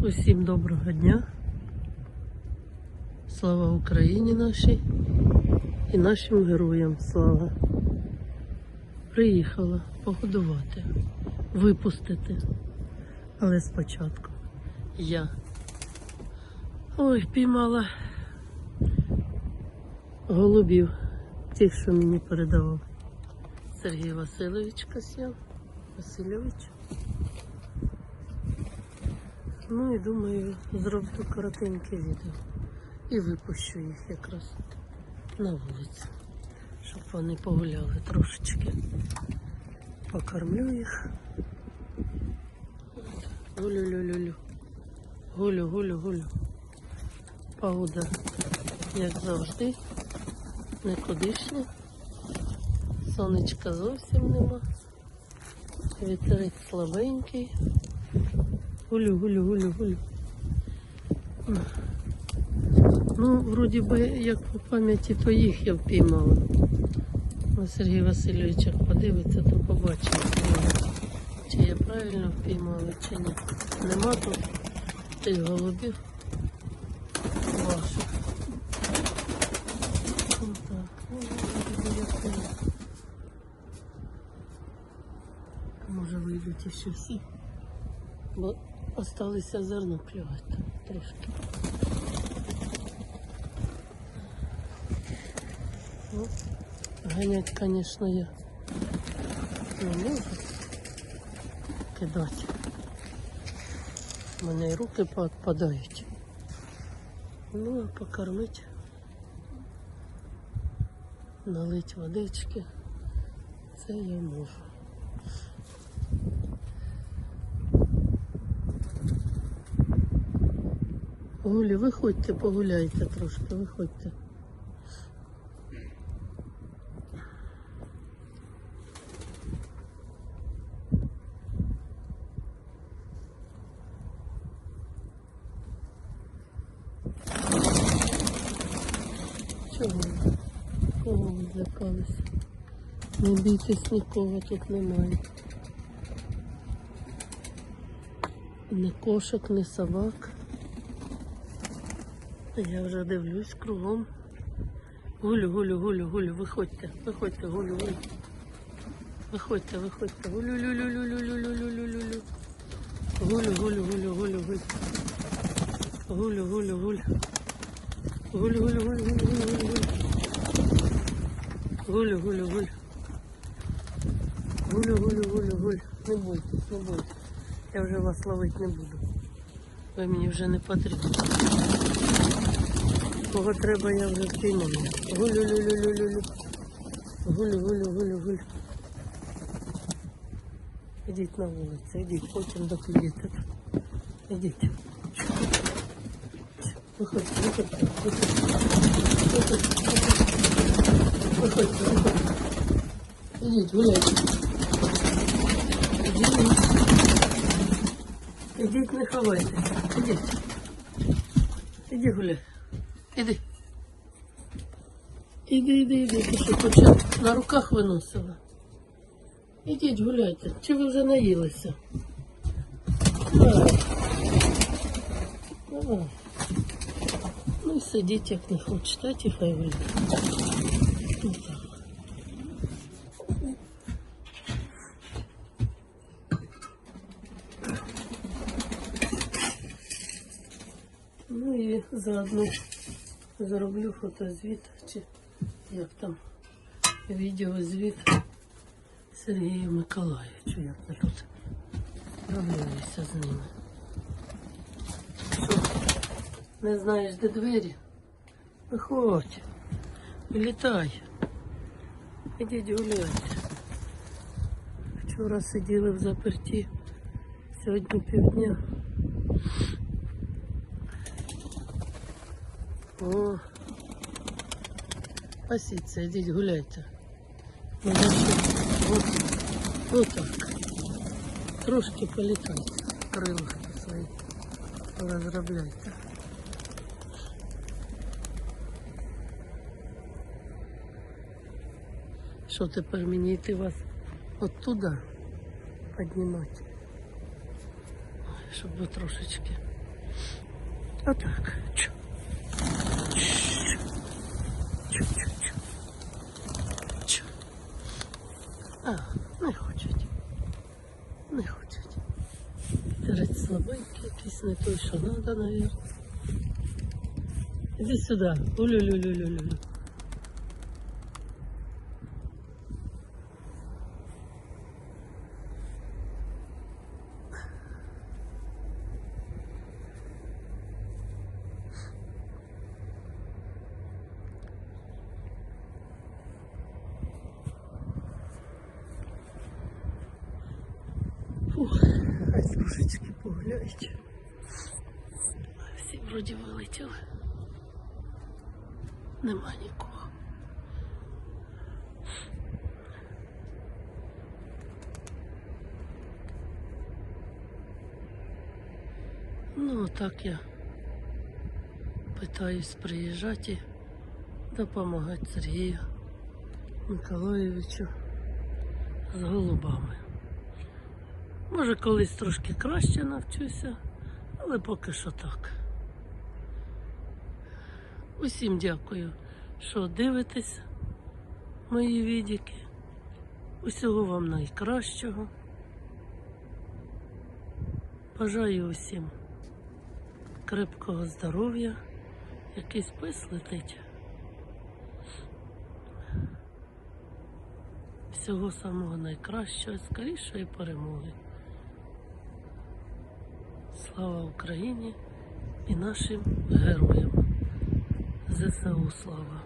Усім доброго дня. Слава Україні нашій і нашим героям слава. Приїхала погодувати, випустити. Але спочатку я. Ой, піймала голубів, тих, що мені передавав Сергій Васильович Касьян. Васильович. Ну і думаю, зроблю коротеньке відео і випущу їх якраз на вулицю, щоб вони погуляли трошечки. Покормлю їх. Гулю-лю-лю-лю. Гулю, гулю, гулю. Погода, як завжди, никудишня. Сонечка зовсім нема. Вітерець слабенький. Гулю, гулю, гулю, гулю. Ну, вроді би, як по пам'яті, то їх я впіймала. Ну, Сергій Васильович як подивиться, то побачить, чи я правильно впіймала, чи ні. Нема тут тих голубів і. Може вийдуть іще всі. Бо осталися зерно клювати трошки. Ну, ганять, звісно, я не можу кидати. У мене і руки підпадають. Ну, а покормити, налить водички, це я можу. Гулі, виходьте, погуляйте трошки, виходьте. Чого? ви? Кого ви злякалися? Не бійтесь нікого тут немає. Ні кошок, ні собак. Я вже дивлюсь кругом. Гулю, гулю, гулю, гулю, виходьте, виходьте, гулю, гулю. Виходьте, виходьте. Гулю, лю, лю, лю, лю, лю, лю, лю, лю, лю, лю. Гулю, гулю, гулю, гулю, гулю. Гулю, гулю, гулю. Гулю, гулю, гулю, гулю, гулю, гулю. Гулю, гулю, гулю. Гулю, гулю, гулю, гулю. Не бойтесь, не бойтесь. Я вже вас ловити не буду. Ви мені вже не потрібно. Кого треба, я вже кинула. Гулю-лю-лю-лю-лю-лю. Гулю-гулю-гулю-гулю. Ідіть на вулицю, ідіть, потім доклієте. Ідіть. Виходь, виходь, виходь. Виходь, виходь. Виходь, Ідіть, гуляйте. Ідіть. Ідіть, не ховайтеся. Ідіть. Іди гуляй. Іди. Іди, іди, іди. Ти що хоча на руках виносила. Ідіть гуляйте. Чи ви вже наїлися? Давай. Давай. Ну і сидіть, як не хочете, а ті хай вийде. Заодно зроблю фотозвіт, чи як там відеозвіт Сергію Миколаївичу, як ми тут справляюся з ними. Що, не знаєш, де двері? Виходь, вилітай. Ідіть гуляйте. Вчора сиділи в заперті, сьогодні півдня. О, пасіться, йдіть гуляйте. Ну, От, отак. Трошки політайте, крила свої розробляйте. Що тепер мені йти вас оттуда піднімати? Щоб ви трошечки Отак. Чу. А, не хочуть. Не хочуть. Терець слабенький, якийсь не той, що треба, мабуть. Іди сюди. улю лю лю лю лю хай трошечки погуляють. Всі вроді вилетіли. Нема нікого. Ну, так я питаюсь приїжджати допомагати Сергію Миколаєвичу з голубами. Може, колись трошки краще навчуся, але поки що так. Усім дякую, що дивитесь мої відіки. Усього вам найкращого. Бажаю усім крепкого здоров'я. Якийсь пис летить. Всього самого найкращого, скорішої перемоги. Слава Україні і нашим героям. ЗСУ слава!